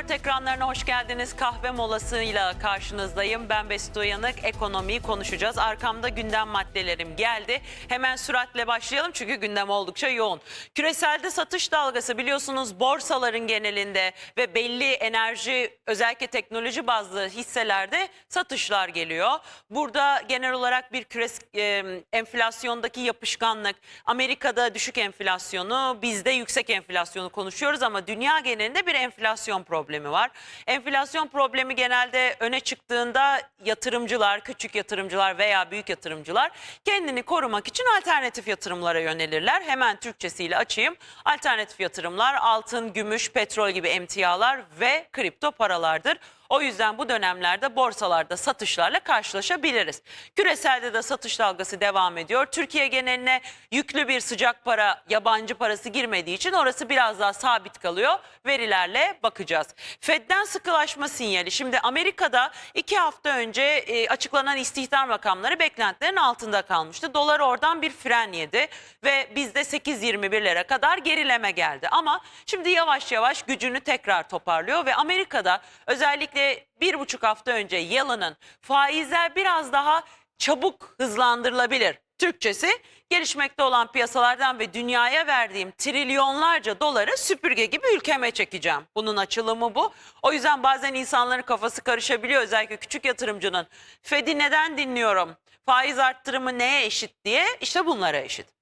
24 ekranlarına hoş geldiniz. Kahve molasıyla karşınızdayım. Ben Besit Uyanık. Ekonomiyi konuşacağız. Arkamda gündem maddelerim geldi. Hemen süratle başlayalım çünkü gündem oldukça yoğun. Küreselde satış dalgası biliyorsunuz borsaların genelinde ve belli enerji özellikle teknoloji bazlı hisselerde satışlar geliyor. Burada genel olarak bir küres e, enflasyondaki yapışkanlık, Amerika'da düşük enflasyonu, bizde yüksek enflasyonu konuşuyoruz ama dünya genelinde bir enflasyon problemi var. Enflasyon problemi genelde öne çıktığında yatırımcılar, küçük yatırımcılar veya büyük yatırımcılar kendini korumak için alternatif yatırımlara yönelirler. Hemen Türkçesiyle açayım. Alternatif yatırımlar altın, gümüş, petrol gibi emtialar ve kripto paralardır. O yüzden bu dönemlerde borsalarda satışlarla karşılaşabiliriz. Küreselde de satış dalgası devam ediyor. Türkiye geneline yüklü bir sıcak para, yabancı parası girmediği için orası biraz daha sabit kalıyor. Verilerle bakacağız. Fed'den sıkılaşma sinyali. Şimdi Amerika'da iki hafta önce e, açıklanan istihdam rakamları beklentilerin altında kalmıştı. Dolar oradan bir fren yedi ve bizde 8.21'lere kadar gerileme geldi. Ama şimdi yavaş yavaş gücünü tekrar toparlıyor ve Amerika'da özellikle bir buçuk hafta önce Yellen'ın faizler biraz daha çabuk hızlandırılabilir. Türkçesi gelişmekte olan piyasalardan ve dünyaya verdiğim trilyonlarca doları süpürge gibi ülkeme çekeceğim. Bunun açılımı bu. O yüzden bazen insanların kafası karışabiliyor özellikle küçük yatırımcının. Fed'i neden dinliyorum? Faiz arttırımı neye eşit diye işte bunlara eşit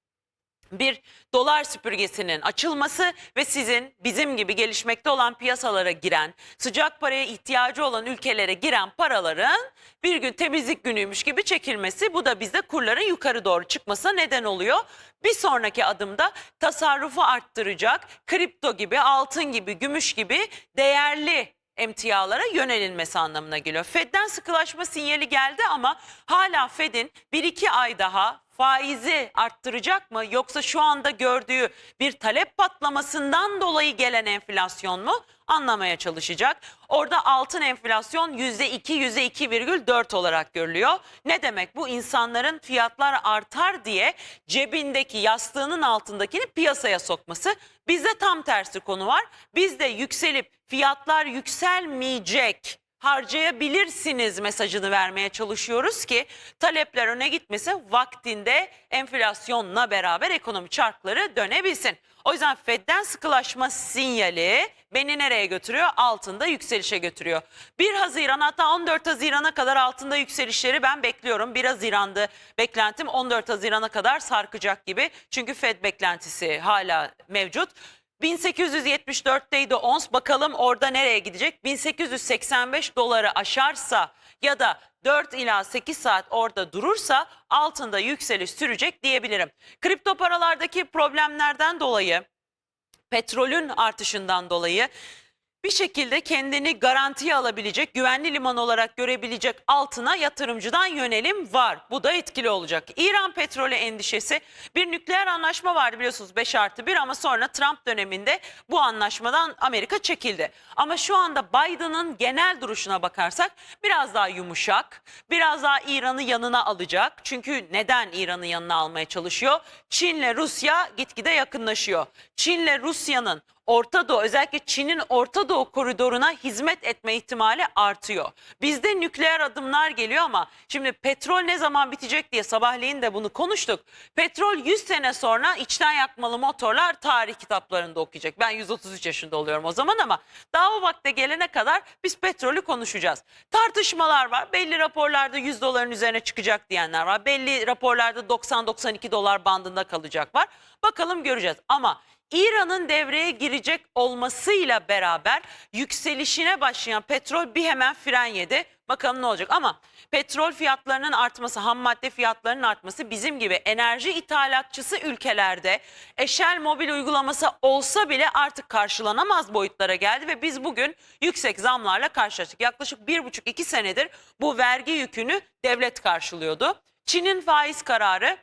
bir dolar süpürgesinin açılması ve sizin bizim gibi gelişmekte olan piyasalara giren, sıcak paraya ihtiyacı olan ülkelere giren paraların bir gün temizlik günüymüş gibi çekilmesi bu da bizde kurların yukarı doğru çıkmasına neden oluyor. Bir sonraki adımda tasarrufu arttıracak kripto gibi, altın gibi, gümüş gibi değerli emtialara yönelilmesi anlamına geliyor. Fed'den sıkılaşma sinyali geldi ama hala Fed'in 1-2 ay daha faizi arttıracak mı yoksa şu anda gördüğü bir talep patlamasından dolayı gelen enflasyon mu anlamaya çalışacak. Orada altın enflasyon %2 %2,4 olarak görülüyor. Ne demek bu insanların fiyatlar artar diye cebindeki yastığının altındakini piyasaya sokması. Bizde tam tersi konu var. Bizde yükselip fiyatlar yükselmeyecek harcayabilirsiniz mesajını vermeye çalışıyoruz ki talepler öne gitmesin vaktinde enflasyonla beraber ekonomi çarkları dönebilsin. O yüzden Fed'den sıkılaşma sinyali beni nereye götürüyor? Altında yükselişe götürüyor. 1 Haziran hatta 14 Haziran'a kadar altında yükselişleri ben bekliyorum. 1 Haziran'dı beklentim 14 Haziran'a kadar sarkacak gibi. Çünkü Fed beklentisi hala mevcut. 1874'teydi ons bakalım orada nereye gidecek? 1885 doları aşarsa ya da 4 ila 8 saat orada durursa altında yükseliş sürecek diyebilirim. Kripto paralardaki problemlerden dolayı petrolün artışından dolayı bir şekilde kendini garantiye alabilecek, güvenli liman olarak görebilecek altına yatırımcıdan yönelim var. Bu da etkili olacak. İran petrolü endişesi bir nükleer anlaşma vardı biliyorsunuz 5 artı 1 ama sonra Trump döneminde bu anlaşmadan Amerika çekildi. Ama şu anda Biden'ın genel duruşuna bakarsak biraz daha yumuşak, biraz daha İran'ı yanına alacak. Çünkü neden İran'ı yanına almaya çalışıyor? Çin'le Rusya gitgide yakınlaşıyor. Çin'le Rusya'nın Orta Doğu özellikle Çin'in Orta Doğu koridoruna hizmet etme ihtimali artıyor. Bizde nükleer adımlar geliyor ama şimdi petrol ne zaman bitecek diye sabahleyin de bunu konuştuk. Petrol 100 sene sonra içten yakmalı motorlar tarih kitaplarında okuyacak. Ben 133 yaşında oluyorum o zaman ama daha o vakte gelene kadar biz petrolü konuşacağız. Tartışmalar var. Belli raporlarda 100 doların üzerine çıkacak diyenler var. Belli raporlarda 90-92 dolar bandında kalacak var. Bakalım göreceğiz ama İran'ın devreye girecek olmasıyla beraber yükselişine başlayan petrol bir hemen fren yedi. Bakalım ne olacak ama petrol fiyatlarının artması, ham madde fiyatlarının artması bizim gibi enerji ithalatçısı ülkelerde eşel mobil uygulaması olsa bile artık karşılanamaz boyutlara geldi ve biz bugün yüksek zamlarla karşılaştık. Yaklaşık bir buçuk iki senedir bu vergi yükünü devlet karşılıyordu. Çin'in faiz kararı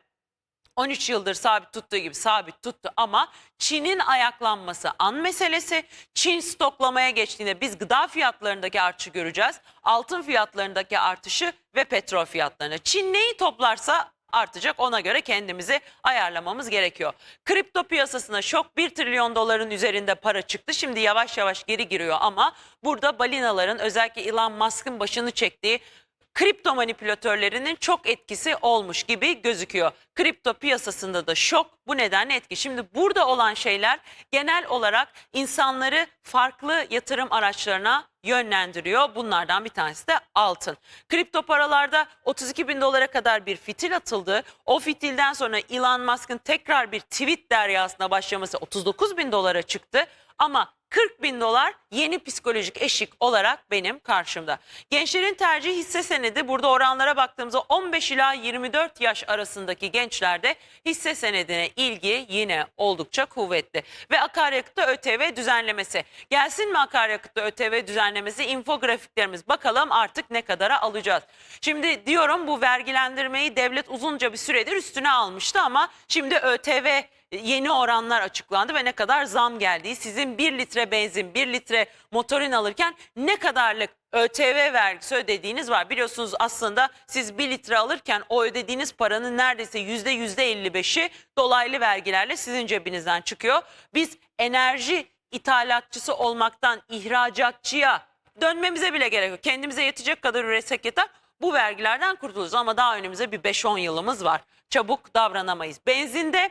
13 yıldır sabit tuttuğu gibi sabit tuttu ama Çin'in ayaklanması an meselesi. Çin stoklamaya geçtiğinde biz gıda fiyatlarındaki artışı göreceğiz. Altın fiyatlarındaki artışı ve petrol fiyatlarını. Çin neyi toplarsa artacak. Ona göre kendimizi ayarlamamız gerekiyor. Kripto piyasasına şok 1 trilyon doların üzerinde para çıktı. Şimdi yavaş yavaş geri giriyor ama burada balinaların özellikle Elon Musk'ın başını çektiği kripto manipülatörlerinin çok etkisi olmuş gibi gözüküyor. Kripto piyasasında da şok bu nedenle etki. Şimdi burada olan şeyler genel olarak insanları farklı yatırım araçlarına yönlendiriyor. Bunlardan bir tanesi de altın. Kripto paralarda 32 bin dolara kadar bir fitil atıldı. O fitilden sonra Elon Musk'ın tekrar bir tweet deryasına başlaması 39 bin dolara çıktı. Ama 40 bin dolar yeni psikolojik eşik olarak benim karşımda. Gençlerin tercih hisse senedi burada oranlara baktığımızda 15 ila 24 yaş arasındaki gençlerde hisse senedine ilgi yine oldukça kuvvetli. Ve akaryakıtta ÖTV düzenlemesi. Gelsin mi akaryakıtta ÖTV düzenlemesi? İnfografiklerimiz bakalım artık ne kadara alacağız. Şimdi diyorum bu vergilendirmeyi devlet uzunca bir süredir üstüne almıştı ama şimdi ÖTV yeni oranlar açıklandı ve ne kadar zam geldiği sizin 1 litre benzin 1 litre motorin alırken ne kadarlık ÖTV vergisi ödediğiniz var. Biliyorsunuz aslında siz 1 litre alırken o ödediğiniz paranın neredeyse yüzde yüzde 55'i dolaylı vergilerle sizin cebinizden çıkıyor. Biz enerji ithalatçısı olmaktan ihracatçıya dönmemize bile gerek yok. Kendimize yetecek kadar üretsek yeter. Bu vergilerden kurtuluruz ama daha önümüzde bir 5-10 yılımız var. Çabuk davranamayız. Benzinde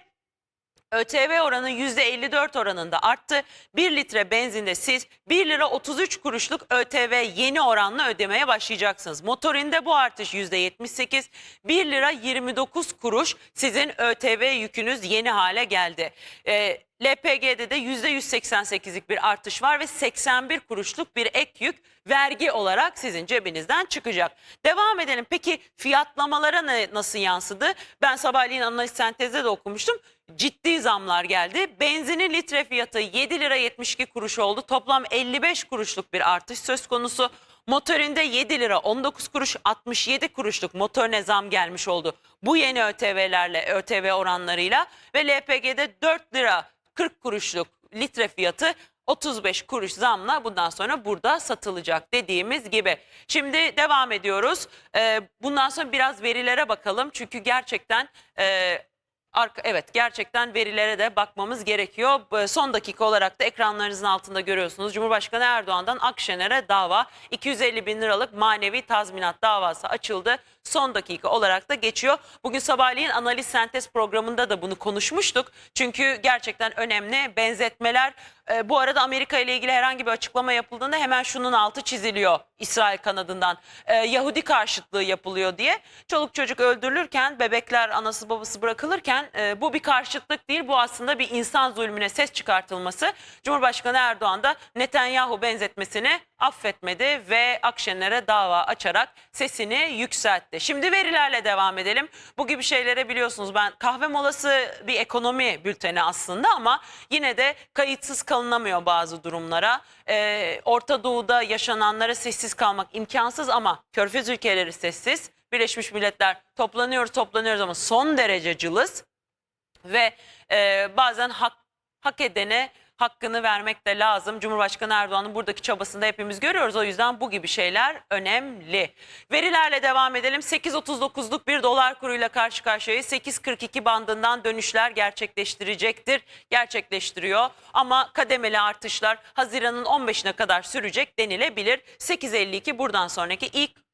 ÖTV oranı %54 oranında arttı. 1 litre benzinde siz 1 lira 33 kuruşluk ÖTV yeni oranla ödemeye başlayacaksınız. Motorinde bu artış %78. 1 lira 29 kuruş sizin ÖTV yükünüz yeni hale geldi. Ee, LPG'de de %188'lik bir artış var ve 81 kuruşluk bir ek yük vergi olarak sizin cebinizden çıkacak. Devam edelim. Peki fiyatlamalara ne, nasıl yansıdı? Ben sabahleyin analiz sentezde de okumuştum. Ciddi zamlar geldi. Benzinin litre fiyatı 7 lira 72 kuruş oldu. Toplam 55 kuruşluk bir artış söz konusu. Motorinde 7 lira 19 kuruş 67 kuruşluk motorine zam gelmiş oldu. Bu yeni ÖTV'lerle ÖTV oranlarıyla ve LPG'de 4 lira 40 kuruşluk litre fiyatı 35 kuruş zamla bundan sonra burada satılacak dediğimiz gibi. Şimdi devam ediyoruz. Ee, bundan sonra biraz verilere bakalım. Çünkü gerçekten e, evet gerçekten verilere de bakmamız gerekiyor. Son dakika olarak da ekranlarınızın altında görüyorsunuz. Cumhurbaşkanı Erdoğan'dan Akşener'e dava 250 bin liralık manevi tazminat davası açıldı. Son dakika olarak da geçiyor. Bugün sabahleyin analiz sentez programında da bunu konuşmuştuk. Çünkü gerçekten önemli benzetmeler. Ee, bu arada Amerika ile ilgili herhangi bir açıklama yapıldığında hemen şunun altı çiziliyor İsrail kanadından. Ee, Yahudi karşıtlığı yapılıyor diye. Çoluk çocuk öldürülürken, bebekler anası babası bırakılırken e, bu bir karşıtlık değil. Bu aslında bir insan zulmüne ses çıkartılması. Cumhurbaşkanı Erdoğan da Netanyahu benzetmesini affetmedi ve Akşener'e dava açarak sesini yükseltti. Şimdi verilerle devam edelim. Bu gibi şeylere biliyorsunuz ben kahve molası bir ekonomi bülteni aslında ama yine de kayıtsız kalınamıyor bazı durumlara. Ee, Orta Doğu'da yaşananlara sessiz kalmak imkansız ama Körfez ülkeleri sessiz. Birleşmiş Milletler toplanıyoruz toplanıyoruz ama son derece cılız ve e, bazen hak, hak edene hakkını vermek de lazım. Cumhurbaşkanı Erdoğan'ın buradaki çabasını da hepimiz görüyoruz. O yüzden bu gibi şeyler önemli. Verilerle devam edelim. 8.39'luk bir dolar kuruyla karşı karşıyayız. 8.42 bandından dönüşler gerçekleştirecektir. Gerçekleştiriyor ama kademeli artışlar Haziran'ın 15'ine kadar sürecek denilebilir. 8.52 buradan sonraki ilk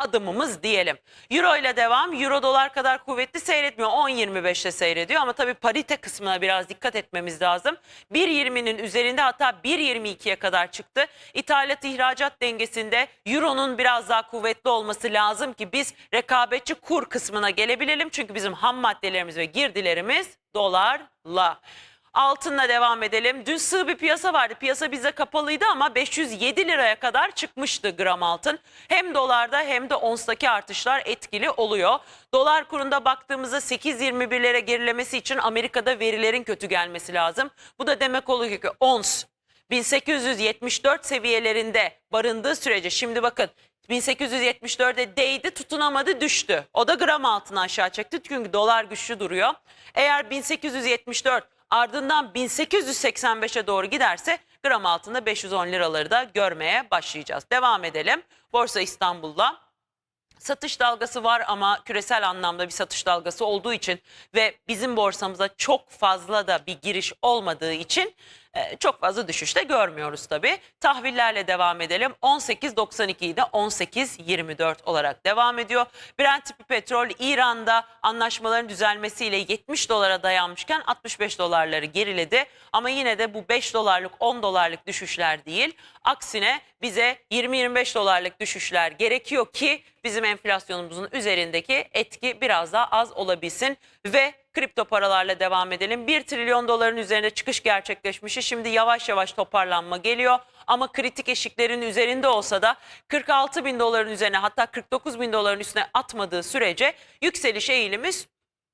adımımız diyelim. Euro ile devam. Euro dolar kadar kuvvetli seyretmiyor. 10.25'te seyrediyor ama tabii parite kısmına biraz dikkat etmemiz lazım. 1.20'nin üzerinde hatta 1.22'ye kadar çıktı. İthalat ihracat dengesinde Euro'nun biraz daha kuvvetli olması lazım ki biz rekabetçi kur kısmına gelebilelim. Çünkü bizim ham maddelerimiz ve girdilerimiz dolarla. Altınla devam edelim. Dün sığ bir piyasa vardı. Piyasa bize kapalıydı ama 507 liraya kadar çıkmıştı gram altın. Hem dolarda hem de onstaki artışlar etkili oluyor. Dolar kurunda baktığımızda 8.21'lere gerilemesi için Amerika'da verilerin kötü gelmesi lazım. Bu da demek oluyor ki ons 1874 seviyelerinde barındığı sürece şimdi bakın 1874'e değdi tutunamadı düştü. O da gram altına aşağı çekti çünkü dolar güçlü duruyor. Eğer 1874 ardından 1885'e doğru giderse gram altında 510 liraları da görmeye başlayacağız. Devam edelim. Borsa İstanbul'da satış dalgası var ama küresel anlamda bir satış dalgası olduğu için ve bizim borsamıza çok fazla da bir giriş olmadığı için e, çok fazla düşüşte görmüyoruz tabii. Tahvillerle devam edelim. 18.92'yi de 18.24 olarak devam ediyor. Brent tipi petrol İran'da anlaşmaların düzelmesiyle 70 dolara dayanmışken 65 dolarları geriledi. Ama yine de bu 5 dolarlık 10 dolarlık düşüşler değil. Aksine bize 20-25 dolarlık düşüşler gerekiyor ki bizim enflasyonumuzun üzerindeki etki biraz daha az olabilsin ve kripto paralarla devam edelim. 1 trilyon doların üzerinde çıkış gerçekleşmişti. Şimdi yavaş yavaş toparlanma geliyor. Ama kritik eşiklerin üzerinde olsa da 46 bin doların üzerine hatta 49 bin doların üstüne atmadığı sürece yükseliş eğilimiz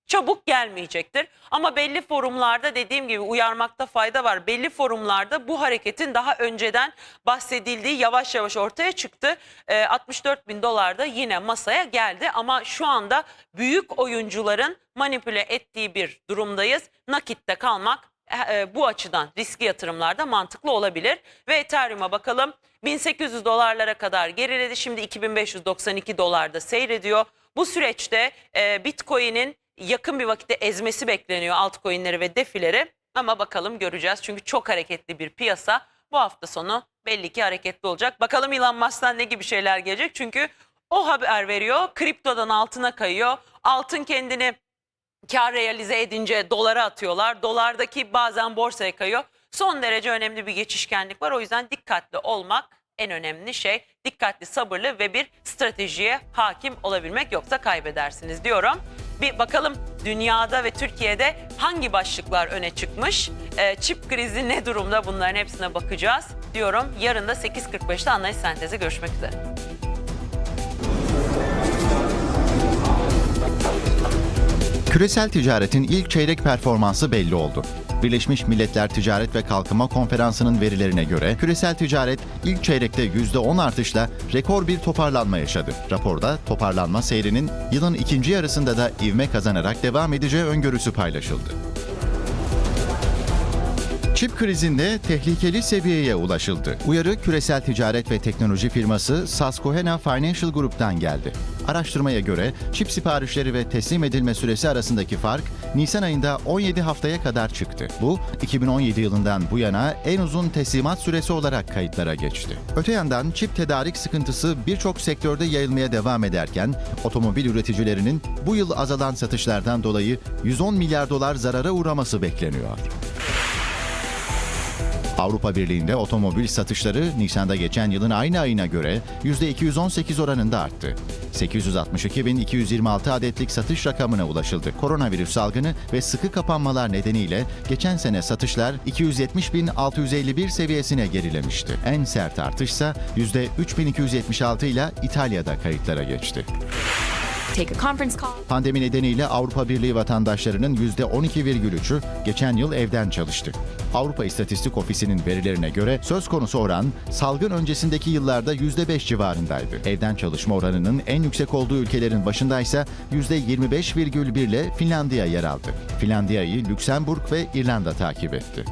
çabuk gelmeyecektir. Ama belli forumlarda dediğim gibi uyarmakta fayda var. Belli forumlarda bu hareketin daha önceden bahsedildiği yavaş yavaş ortaya çıktı. Ee, 64 bin dolar da yine masaya geldi ama şu anda büyük oyuncuların manipüle ettiği bir durumdayız. Nakitte kalmak e, bu açıdan riskli yatırımlarda mantıklı olabilir. Ve Ethereum'a bakalım 1800 dolarlara kadar geriledi. Şimdi 2592 dolarda seyrediyor. Bu süreçte e, Bitcoin'in yakın bir vakitte ezmesi bekleniyor altcoin'leri ve defileri. Ama bakalım göreceğiz çünkü çok hareketli bir piyasa. Bu hafta sonu belli ki hareketli olacak. Bakalım Elon Musk'tan ne gibi şeyler gelecek? Çünkü o haber veriyor. Kriptodan altına kayıyor. Altın kendini kar realize edince dolara atıyorlar. Dolardaki bazen borsaya kayıyor. Son derece önemli bir geçişkenlik var. O yüzden dikkatli olmak en önemli şey. Dikkatli, sabırlı ve bir stratejiye hakim olabilmek yoksa kaybedersiniz diyorum. Bir bakalım dünyada ve Türkiye'de hangi başlıklar öne çıkmış? Ee, çip krizi ne durumda bunların hepsine bakacağız diyorum. Yarın da 8.45'te analiz sentezi görüşmek üzere. Küresel ticaretin ilk çeyrek performansı belli oldu. Birleşmiş Milletler Ticaret ve Kalkınma Konferansı'nın verilerine göre küresel ticaret ilk çeyrekte %10 artışla rekor bir toparlanma yaşadı. Raporda toparlanma seyrinin yılın ikinci yarısında da ivme kazanarak devam edeceği öngörüsü paylaşıldı. Çip krizinde tehlikeli seviyeye ulaşıldı. Uyarı küresel ticaret ve teknoloji firması Susquehanna Financial Group'tan geldi. Araştırmaya göre çip siparişleri ve teslim edilme süresi arasındaki fark Nisan ayında 17 haftaya kadar çıktı. Bu 2017 yılından bu yana en uzun teslimat süresi olarak kayıtlara geçti. Öte yandan çip tedarik sıkıntısı birçok sektörde yayılmaya devam ederken otomobil üreticilerinin bu yıl azalan satışlardan dolayı 110 milyar dolar zarara uğraması bekleniyor. Avrupa Birliği'nde otomobil satışları Nisan'da geçen yılın aynı ayına göre %218 oranında arttı. 862.226 adetlik satış rakamına ulaşıldı. Koronavirüs salgını ve sıkı kapanmalar nedeniyle geçen sene satışlar 270.651 seviyesine gerilemişti. En sert artışsa %3276 ile İtalya'da kayıtlara geçti. Take a conference call. Pandemi nedeniyle Avrupa Birliği vatandaşlarının %12,3'ü geçen yıl evden çalıştı. Avrupa İstatistik Ofisi'nin verilerine göre söz konusu oran salgın öncesindeki yıllarda %5 civarındaydı. Evden çalışma oranının en yüksek olduğu ülkelerin başındaysa %25,1 ile Finlandiya yer aldı. Finlandiya'yı Lüksemburg ve İrlanda takip etti.